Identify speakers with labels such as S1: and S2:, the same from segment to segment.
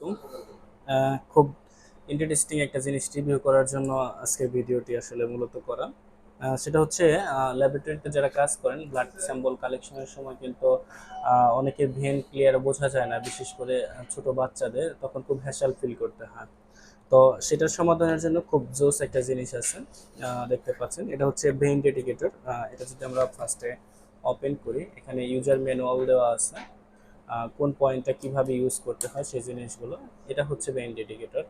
S1: আহ, খুব ইন্টারেস্টিং একটা জিনিস রিভিউ করার জন্য আজকে ভিডিওটি আসলে মূলত করা। সেটা হচ্ছে ল্যাবরেটরিতে যারা কাজ করেন ব্লাড স্যাম্পল কালেকশনের সময় কিন্তু অনেকের ভেন ক্লিয়ার বোঝা যায় না বিশেষ করে ছোট বাচ্চাদের তখন খুব হ্যাসাল ফিল করতে হয়। তো সেটার সমাধানের জন্য খুব জোস একটা জিনিস আছে দেখতে পাচ্ছেন। এটা হচ্ছে ভেন ডেডিকেটর এটা যদি আমরা ফার্স্টে ওপেন করি এখানে ইউজার ম্যানুয়াল দেওয়া আছে। কোন পয়েন্টটা কীভাবে ইউজ করতে হয় সেই জিনিসগুলো। এটা হচ্ছে ভেইন ডেডিকেটর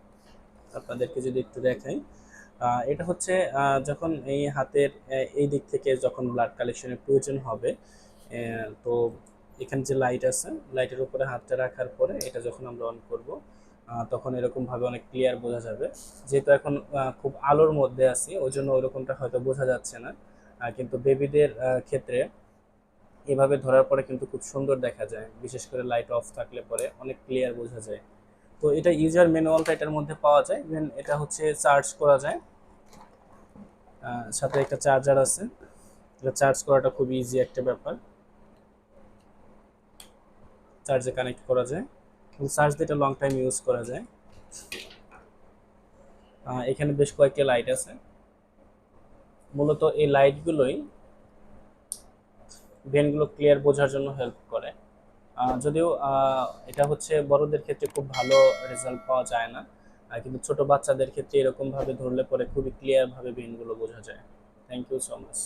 S1: আপনাদেরকে যদি একটু দেখাই এটা হচ্ছে যখন এই হাতের এই দিক থেকে যখন ব্লাড কালেকশনের প্রয়োজন হবে তো এখানে যে লাইট আছে লাইটের উপরে হাতটা রাখার পরে এটা যখন আমরা অন করব তখন এরকমভাবে অনেক ক্লিয়ার বোঝা যাবে। যেহেতু এখন খুব আলোর মধ্যে আছি, ওই জন্য ওইরকমটা হয়তো বোঝা যাচ্ছে না। কিন্তু বেবিদের ক্ষেত্রে এভাবে ধরার পরে কিন্তু খুব সুন্দর দেখা যায়। বিশেষ করে লাইট অফ থাকলে পরে অনেক ক্লিয়ার বোঝা যায়। তো এটা ইউজার ম্যানুয়ালটা এটার মধ্যে পাওয়া যায়। ইভেন এটা হচ্ছে চার্জ করা যায়। সাথে একটা চার্জার আছে। এটা চার্জ করাটা খুব ইজি একটা ব্যাপার। চার্জে কানেক্ট করা যায়। চার্জ দিয়ে এটা লং টাইম ইউজ করা যায়। এখানে বেশ কয়েকটি লাইট আছে। মূলত এই লাইটগুলোই ভেনগুলো ক্লিয়ার বোঝার জন্য হেল্প করে। যদিও এটা হচ্ছে বড়দের ক্ষেত্রে খুব ভালো রেজাল্ট পাওয়া যায় না। কিন্তু ছোট বাচ্চাদের ক্ষেত্রে এরকমভাবে ধরলে পরে খুবই ক্লিয়ারভাবে ভেনগুলো বোঝা যায়। Thank you so much